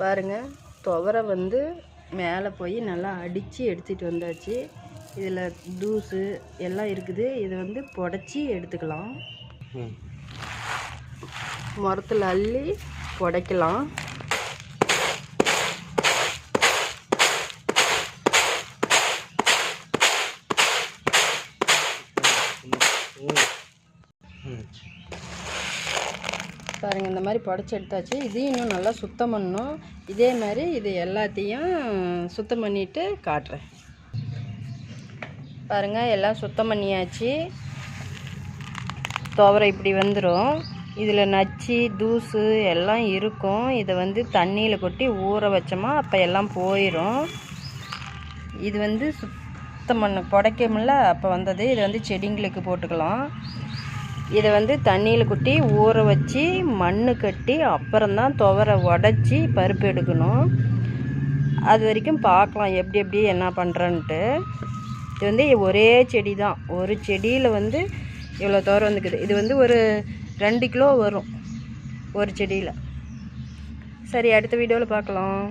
பாருங்கள் துவரை வந்து மேலே போய் நல்லா அடித்து எடுத்துகிட்டு வந்தாச்சு. இதில் தூசு எல்லாம் இருக்குது. இதை வந்து புடச்சி எடுத்துக்கலாம். மரத்தில் அள்ளி புடைக்கலாம். ம். ம். பாருங்கள் இந்த மாதிரி புடச்சி எடுத்தாச்சு. இதையும் இன்னும் நல்லா சுத்தம் பண்ணணும். இதே மாதிரி இது எல்லாத்தையும் சுத்தம் பண்ணிவிட்டு காட்டுறேன். பாருங்கள் எல்லாம் சுத்தம் பண்ணியாச்சு. துவரை இப்படி வந்துடும் இதில் நச்சு தூசு எல்லாம் இருக்கும். இதை வந்து தண்ணியில் கொட்டி ஊற வச்சோமா அப்போ எல்லாம் போயிடும் இது வந்து சுத்தம் பண்ண புடைக்கமில்ல அப்போ வந்தது. இது வந்து செடிங்களுக்கு போட்டுக்கலாம். இதை வந்து தண்ணியில் குட்டி ஊற வச்சு மண் கட்டி அப்புறம்தான் துவரை உடச்சி பருப்பு எடுக்கணும். அது வரைக்கும் பார்க்கலாம் எப்படி எப்படி என்ன பண்ணுறன்ட்டு இது வந்து ஒரே செடி தான் ஒரு செடியில் வந்து இவ்வளோ துவரை வந்துக்குது. இது வந்து ஒரு ரெண்டு கிலோ வரும் ஒரு செடியில். சரி அடுத்த வீடியோவில் பார்க்கலாம்.